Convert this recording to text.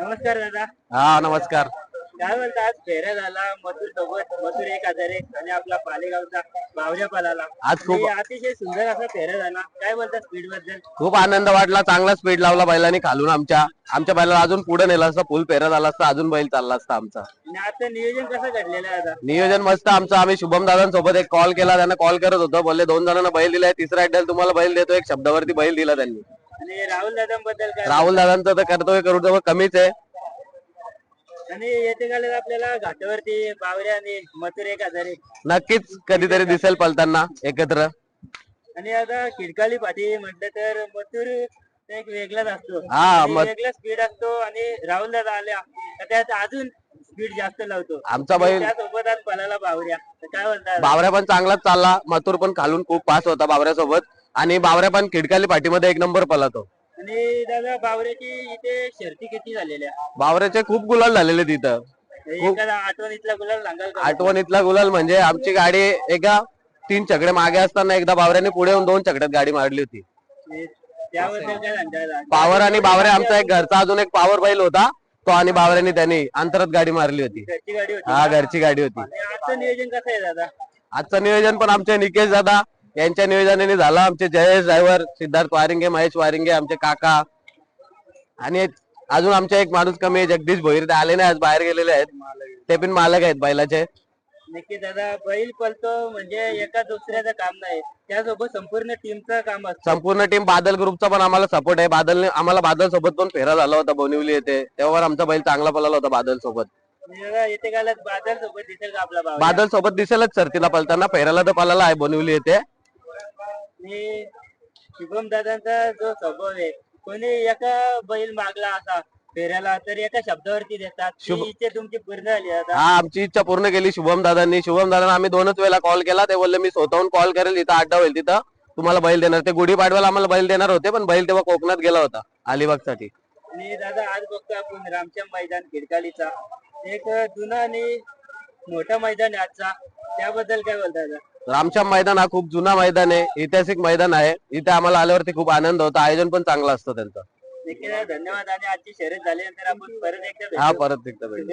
नमस्कार दादा. हा नमस्कार. काय म्हणता आज फेऱ्या झाला मथुर सोबत मथुर एक एक आणि आपला पालेगावचा बावऱ्या पलाला. आज खूप- आणि अतिशय सुंदर असा फेऱ्या झाला. काय बोलता स्पीडबद्दल खूप आनंद वाटला चांगला स्पीड लावला बैलांनी खालून आमच्या. आमच्या बैलाला अजून पुढे नेला असता फुल फेरा झाला असता अजून बैल चालला असता आमचा. आणि नियोजन कसं घडलेलं आहे आता? नियोजन मस्त आमचं आम्ही शुभम दादांसोबत एक कॉल केला त्यांना कॉल करत होतो. बोलले दोन जणांना बैल दिलाय तिसरा अड्ड्याला तुम्हाला बैल देतो एक शब्दावरती बैल दिला त्यांनी. आणि राहुल दादांबद्दल काय? राहुल दादांचं तर कर्तव्य करू तेव्हा कमीच आहे. आणि येते काळात आपल्याला घाटावरती बावऱ्या आणि मथुर एक नक्कीच कधीतरी दिसेल पलताना एकत्र. आणि आता खिडकाली पाठी म्हटलं तर मथुर एक वेगळाच असतो. हा, आणि मथ- वेगळा स्पीड असतो आणि राहुल दादा आल्या तर त्यात अजून स्पीड जास्त लावतो. आमचा बैल त्यासोबत आज पलाला बावऱ्या. तर काय म्हणतात बावऱ्या पण चांगलाच चालला. मथुर पण खालून खूप पास होता बावऱ्यासोबत. आणि बावऱ्या पण खिडकाली पाठीमध्ये एक नंबर पळतो. आणि दादा बावऱ्याची इथे शर्ती किती झालेल्या? बावऱ्याचे खूप गुलाल झालेले तिथं. एखादा आठवणीतला गुलाल सांगाल का? आठवणीतला गुलाल म्हणजे आमची गाडी एका तीन चकडे मागे असताना एकदा बावऱ्याने पुढे येऊन दोन चकड्यात गाडी मारली होती. त्याबद्दल काय पावर आणि बावऱ्या आमचा एक घरचा अजून एक पावर बैल होता. तो आणि बावऱ्याने त्यांनी अंतरात गाडी मारली होती. घरची गाडी होती. हा घरची गाडी होती. आणि आजचं नियोजन कसं आहे दादा? आजचं नियोजन पण आमचे निकेश दादा यांच्या नियोजनाने झालं आमचे जयेश ड्रायव्हर सिद्धार्थ वारिंगे महेश वारिंगे आमचे काका आणि अजून आमचा एक माणूस कमी आहे जगदीश भोईर. ते आले नाही आज बाहेर गेलेले आहेत. ते पण मालक आहेत बैलाचे. नक्की दादा बैल पलतो म्हणजे एका दुसऱ्याचं काम नाही. त्यासोबत संपूर्ण टीमचं काम असतं. संपूर्ण टीम बादल ग्रुपचा पण आम्हाला सपोर्ट आहे. बादलने आम्हाला बादल सोबत पण फेरा झाला होता बोनिवली येथे. तेव्हा आमचा बैल चांगला पळाला होता बादल सोबत येते बादल सोबत दिसेल का आपला बादल सोबत दिसेलच सर. तिला पळताना फेराला तर पळाला आहे बोनिवली येथे. आणि शुभम दादांचा जो स्वभाव आहे कोणी एका बैल मागला असा फेऱ्याला तर एका शब्दावरती देतात. ती शुभ- इच्छा तुमची पूर्ण झाली आता? हा आमची इच्छा पूर्ण केली शुभम दादांनी. शुभम दादांना आम्ही दोनच वेळेला कॉल केला. ते बोलले मी स्वतःहून कॉल करेल इथं अड्डा होईल तिथं. तुम्हाला बैल देणार. ते गुढी पाडव्याला आम्हाला बैल देणार होते पण बैल तेव्हा कोकणात गेला होता अलिबागसाठी. आणि दादा आज बघतो आपण रामच्या मैदान खिडकालीचा. एक जुना आणि मोठा मैदान आहे आजचा. त्याबद्दल काय बोलता दादा रामश्याम मैदान हा खूप जुना मैदान आहे ऐतिहासिक मैदान आहे इथे आम्हाला आल्यावरती खूप आनंद होता आयोजन पण चांगलं असतं त्यांचं धन्यवाद आणि आजची शर्यत झाल्यानंतर आपण परत एकदा हा. परत एकदा भेटू.